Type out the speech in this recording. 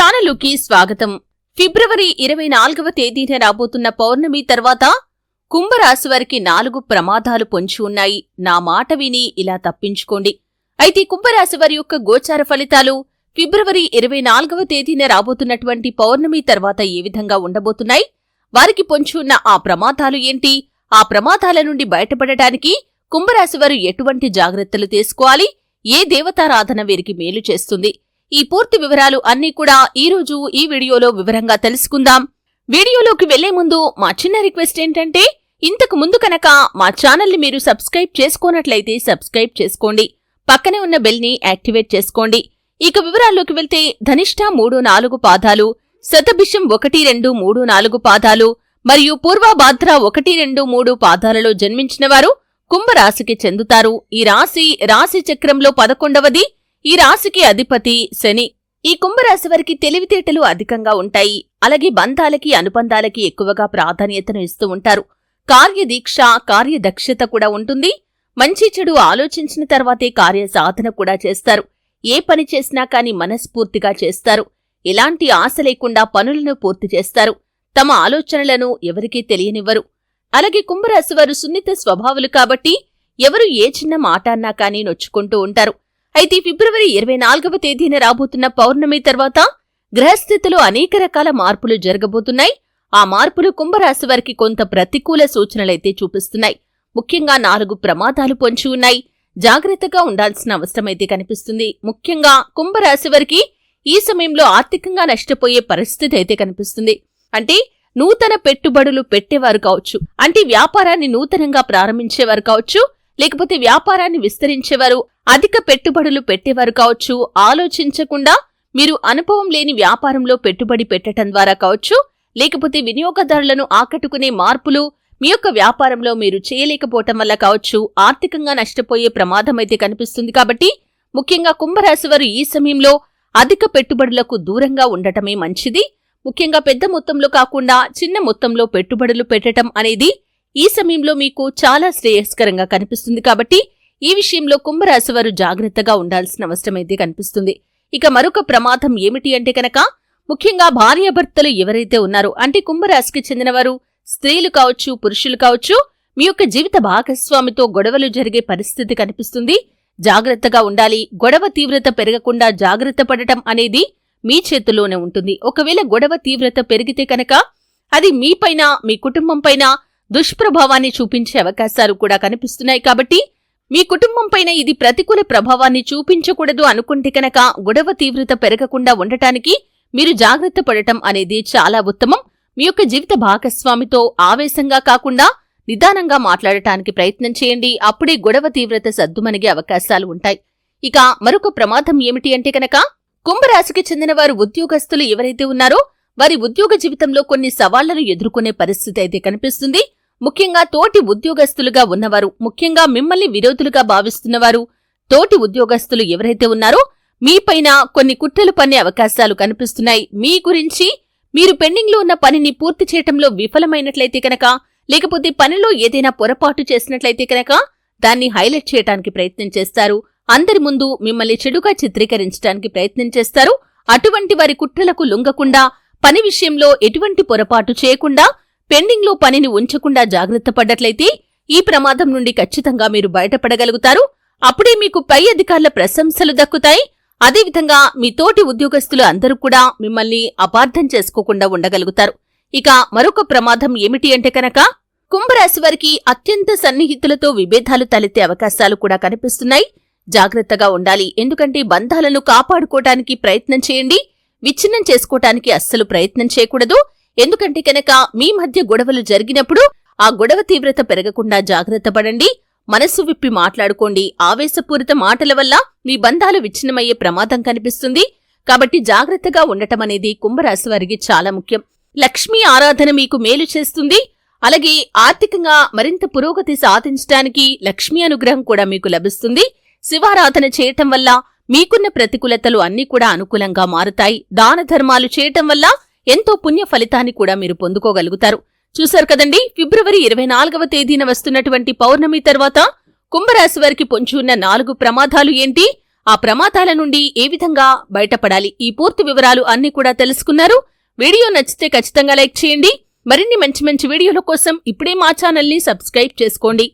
ఛానలుకి స్వాగతం. ఫిబ్రవరి ఇరవై నాలుగవ తేదీన రాబోతున్న పౌర్ణమి తర్వాత కుంభరాశి వారికి నాలుగు ప్రమాదాలు పొంచి ఉన్నాయి. నా మాట విని ఇలా తప్పించుకోండి. అయితే కుంభరాశి వారి యొక్క గోచార ఫలితాలు ఫిబ్రవరి ఇరవై నాలుగవ తేదీన రాబోతున్నటువంటి పౌర్ణమి తర్వాత ఏ విధంగా ఉండబోతున్నాయి? వారికి పొంచి ఉన్న ఆ ప్రమాదాలు ఏంటి? ఆ ప్రమాదాల నుండి బయటపడటానికి కుంభరాశి వారు ఎటువంటి జాగ్రత్తలు తీసుకోవాలి? ఏ దేవతారాధన వీరికి మేలు చేస్తుంది? ఈ పూర్తి వివరాలు అన్నీ కూడా ఈ రోజు ఈ వీడియోలో వివరంగా తెలుసుకుందాం. వీడియోలోకి వెళ్ళే ముందు మా చిన్న రిక్వెస్ట్ ఏంటంటే ఇంతకు ముందు కనుక మా ఛానల్ని మీరు సబ్స్క్రైబ్ చేసుకోనట్లయితే సబ్స్క్రైబ్ చేసుకోండి. పక్కనే ఉన్న బెల్ని యాక్టివేట్ చేసుకోండి. ఇక వివరాల్లోకి వెళ్తే ధనిష్ట మూడు నాలుగు పాదాలు శతభిషం ఒకటి రెండు మూడు నాలుగు పాదాలు మరియు పూర్వభాద్ర ఒకటి రెండు మూడు పాదాలలో జన్మించినవారు కుంభరాశికి చెందుతారు. ఈ రాశి రాశి చక్రంలో పదకొండవది ఈ రాశికి అధిపతి శని. ఈ కుంభరాశి వారికి తెలివితేటలు అధికంగా ఉంటాయి. అలాగే బంధాలకి అనుబంధాలకి ఎక్కువగా ప్రాధాన్యతను ఇస్తూ ఉంటారు. కార్యదీక్ష కార్యదక్షత కూడా ఉంటుంది. మంచి చెడు ఆలోచించిన తర్వాతే కార్య సాధన కూడా చేస్తారు. ఏ పని చేసినా కాని మనస్ఫూర్తిగా చేస్తారు. ఎలాంటి ఆశ లేకుండా పనులను పూర్తి చేస్తారు. తమ ఆలోచనలను ఎవరికీ తెలియనివ్వరు. అలాగే కుంభరాశి వారు సున్నిత స్వభావులు కాబట్టి ఎవరు ఏ చిన్న మాట అన్నా కానీ నొచ్చుకుంటూ ఉంటారు. అయితే ఫిబ్రవరి ఇరవై నాలుగవ తేదీన రాబోతున్న పౌర్ణమి తర్వాత గ్రహస్థితిలో అనేక రకాల మార్పులు జరగబోతున్నాయి. ఆ మార్పులు కుంభరాశి వారికి కొంత ప్రతికూల సూచనలైతే చూపిస్తున్నాయి. ముఖ్యంగా నాలుగు ప్రమాదాలు పొంచి ఉన్నాయి. జాగ్రత్తగా ఉండాల్సిన అవసరమైతే కనిపిస్తుంది. ముఖ్యంగా కుంభరాశి వారికి ఈ సమయంలో ఆర్థికంగా నష్టపోయే పరిస్థితి అయితే కనిపిస్తుంది. అంటే నూతన పెట్టుబడులు పెట్టేవారు కావచ్చు. అంటే వ్యాపారాన్ని నూతనంగా ప్రారంభించేవారు కావచ్చు. లేకపోతే వ్యాపారాన్ని విస్తరించేవారు అధిక పెట్టుబడులు పెట్టేవారు కావచ్చు. ఆలోచించకుండా మీరు అనుభవం లేని వ్యాపారంలో పెట్టుబడి పెట్టడం ద్వారా కావచ్చు. లేకపోతే వినియోగదారులను ఆకట్టుకునే మార్పులు మీ యొక్క వ్యాపారంలో మీరు చేయలేకపోవటం వల్ల కావచ్చు. ఆర్థికంగా నష్టపోయే ప్రమాదం అయితే కనిపిస్తుంది కాబట్టి ముఖ్యంగా కుంభరాశి వారు ఈ సమయంలో అధిక పెట్టుబడులకు దూరంగా ఉండటమే మంచిది. ముఖ్యంగా పెద్ద మొత్తంలో కాకుండా చిన్న మొత్తంలో పెట్టుబడులు పెట్టడం అనేది ఈ సమయంలో మీకు చాలా శ్రేయస్కరంగా కనిపిస్తుంది కాబట్టి ఈ విషయంలో కుంభరాశి వారు జాగ్రత్తగా ఉండాల్సిన అవసరమైతే కనిపిస్తుంది. ఇక మరొక ప్రమాదం ఏమిటి అంటే కనుక ముఖ్యంగా భార్యాభర్తలు ఎవరైతే ఉన్నారో అంటే కుంభరాశికి చెందినవారు స్త్రీలు కావచ్చు పురుషులు కావచ్చు మీ యొక్క జీవిత భాగస్వామితో గొడవలు జరిగే పరిస్థితి కనిపిస్తుంది. జాగ్రత్తగా ఉండాలి. గొడవ తీవ్రత పెరగకుండా జాగ్రత్త పడటం అనేది మీ చేతుల్లోనే ఉంటుంది. ఒకవేళ గొడవ తీవ్రత పెరిగితే కనుక అది మీపైన మీ కుటుంబం పైన దుష్ప్రభావాన్ని చూపించే అవకాశాలు కూడా కనిపిస్తున్నాయి కాబట్టి మీ కుటుంబంపైన ఇది ప్రతికూల ప్రభావాన్ని చూపించకూడదు అనుకుంటే కనుక గొడవ తీవ్రత పెరగకుండా ఉండటానికి మీరు జాగ్రత్త పడటం అనేది చాలా ఉత్తమం. మీ యొక్క జీవిత భాగస్వామితో ఆవేశంగా కాకుండా నిదానంగా మాట్లాడటానికి ప్రయత్నం చేయండి. అప్పుడే గొడవ తీవ్రత సద్దుమనిగే అవకాశాలు ఉంటాయి. ఇక మరొక ప్రమాదం ఏమిటి అంటే కనుక కుంభరాశికి చెందిన వారు ఉద్యోగస్తులు ఎవరైతే ఉన్నారో వారి ఉద్యోగ జీవితంలో కొన్ని సవాళ్ళను ఎదుర్కొనే పరిస్థితి అయితే కనిపిస్తుంది. ముఖ్యంగా తోటి ఉద్యోగస్తులుగా ఉన్నవారు ముఖ్యంగా మిమ్మల్ని విరోధులుగా భావిస్తున్నవారు తోటి ఉద్యోగస్తులు ఎవరైతే ఉన్నారో మీపైన కొన్ని కుట్రలు పన్నే అవకాశాలు కనిపిస్తున్నాయి. మీ గురించి మీరు పెండింగ్లో ఉన్న పనిని పూర్తి చేయటంలో విఫలమైనట్లయితే కనుక లేకపోతే పనిలో ఏదైనా పొరపాటు చేసినట్లయితే కనుక దాన్ని హైలైట్ చేయడానికి ప్రయత్నం చేస్తారు. అందరి ముందు మిమ్మల్ని చెడుగా చిత్రీకరించడానికి ప్రయత్నం చేస్తారు. అటువంటి వారి కుట్రలకు లొంగకుండా పని విషయంలో ఎటువంటి పొరపాటు చేయకుండా పెండింగ్లో పనిని ఉంచకుండా జాగ్రత్త పడ్డట్లయితే ఈ ప్రమాదం నుండి ఖచ్చితంగా మీరు బయటపడగలుగుతారు. అప్పుడే మీకు పై అధికారుల ప్రశంసలు దక్కుతాయి. అదేవిధంగా మీ తోటి ఉద్యోగస్తులు అందరూ కూడా మిమ్మల్ని అపార్థం చేసుకోకుండా ఉండగలుగుతారు. ఇక మరొక ప్రమాదం ఏమిటి అంటే కనుక కుంభరాశి వారికి అత్యంత సన్నిహితులతో విభేదాలు తలెత్తే అవకాశాలు కూడా కనిపిస్తున్నాయి. జాగ్రత్తగా ఉండాలి. ఎందుకంటే బంధాలను కాపాడుకోవటానికి ప్రయత్నం చేయండి. విచ్ఛిన్నం చేసుకోవటానికి అస్సలు ప్రయత్నం చేయకూడదు. ఎందుకంటే కనుక మీ మధ్య గొడవలు జరిగినప్పుడు ఆ గొడవ తీవ్రత పెరగకుండా జాగ్రత్త పడండి. మనస్సు విప్పి మాట్లాడుకోండి. ఆవేశపూరిత మాటల వల్ల మీ బంధాలు విచ్ఛిన్నమయ్యే ప్రమాదం కనిపిస్తుంది. కాబట్టి జాగ్రత్తగా ఉండటం అనేది కుంభరాశి వారికి చాలా ముఖ్యం. లక్ష్మీ ఆరాధన మీకు మేలు చేస్తుంది. అలాగే ఆర్థికంగా మరింత పురోగతి సాధించడానికి లక్ష్మీ అనుగ్రహం కూడా మీకు లభిస్తుంది. శివారాధన చేయటం వల్ల మీకున్న ప్రతికూలతలు అన్నీ కూడా అనుకూలంగా మారుతాయి. దాన ధర్మాలు చేయటం వల్ల ఎంతో పుణ్య ఫలితాన్ని కూడా మీరు పొందుకోగలుగుతారు. చూశారు కదండి ఫిబ్రవరి ఇరవై నాలుగవ తేదీన వస్తున్నటువంటి పౌర్ణమి తర్వాత కుంభరాశి వారికి పొంచి ఉన్న నాలుగు ప్రమాదాలు ఏంటి? ఆ ప్రమాదాల నుండి ఏ విధంగా బయటపడాలి? ఈ పూర్తి వివరాలు అన్ని కూడా తెలుసుకున్నారు. వీడియో నచ్చితే ఖచ్చితంగా లైక్ చేయండి. మరిన్ని మంచి మంచి వీడియోల కోసం ఇప్పుడే మా ఛానల్ని సబ్స్క్రైబ్ చేసుకోండి.